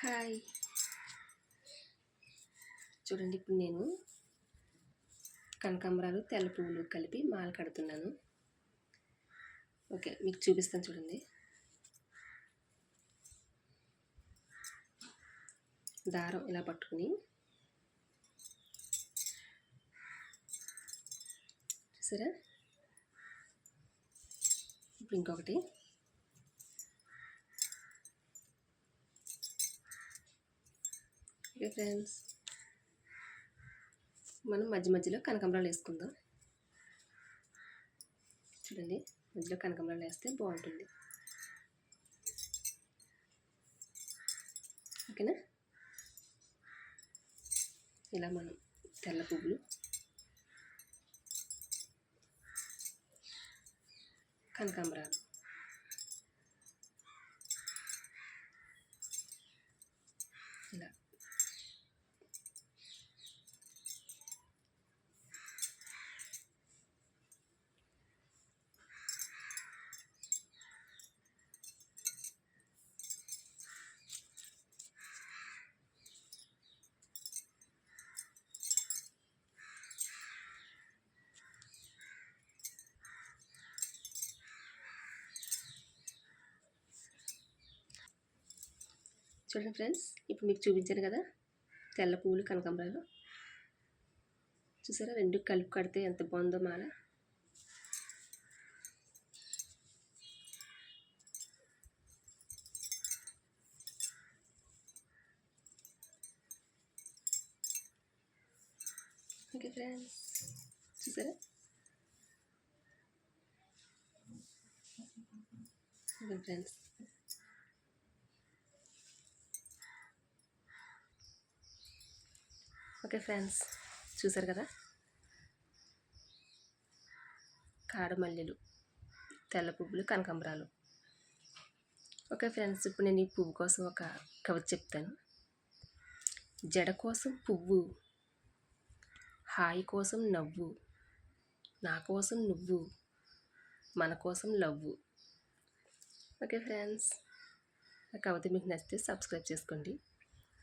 Hi. చూడండి ఇప్పుడు నేను కనకాంబరాలు తెల్ల పువ్వులు కలిపి మాల కడుతున్నాను. ఓకే మీకు చూపిస్తాను చూడండి. దారం ఇలా పట్టుకుని చూసారా? ఇప్పుడు ఇంకొకటి. ఫ్రెండ్స్ మనం మధ్య మధ్యలో కనకాంబరాలు వేసుకుందాం. చూడండి మధ్యలో కనకాంబరాలు వేస్తే బాగుంటుంది. ఓకేనా? ఇలా మనం తెల్ల పువ్వులు కనకాంబరాలు ఇలా చూడండి ఫ్రెండ్స్ ఇప్పుడు మీకు చూపించాను కదా తెల్ల పువ్వులు కనకాంబరాలు. చూసారా రెండు కలుపు కడితే ఎంత బాగుందో మాల. ఓకే ఫ్రెండ్స్ చూసారా? Okay friends. ఓకే ఫ్రెండ్స్ చూసారు కదా? కాడమల్లెలు తెల్ల పువ్వులు కనకాంబరాలు. ఓకే ఫ్రెండ్స్ ఇప్పుడు నేను ఈ పువ్వు కోసం ఒక కవిత చెప్తాను. జడ కోసం పువ్వు హాయి కోసం నవ్వు నా కోసం నువ్వు మన కోసం లవ్వు. ఓకే ఫ్రెండ్స్ ఆ కవిత మీకు నచ్చితే సబ్స్క్రైబ్ చేసుకోండి.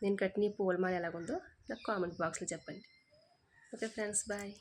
నేను కట్టిన పూలమాల ఎలాగుందో నాకు కామెంట్ బాక్స్లో చెప్పండి. Okay friends bye.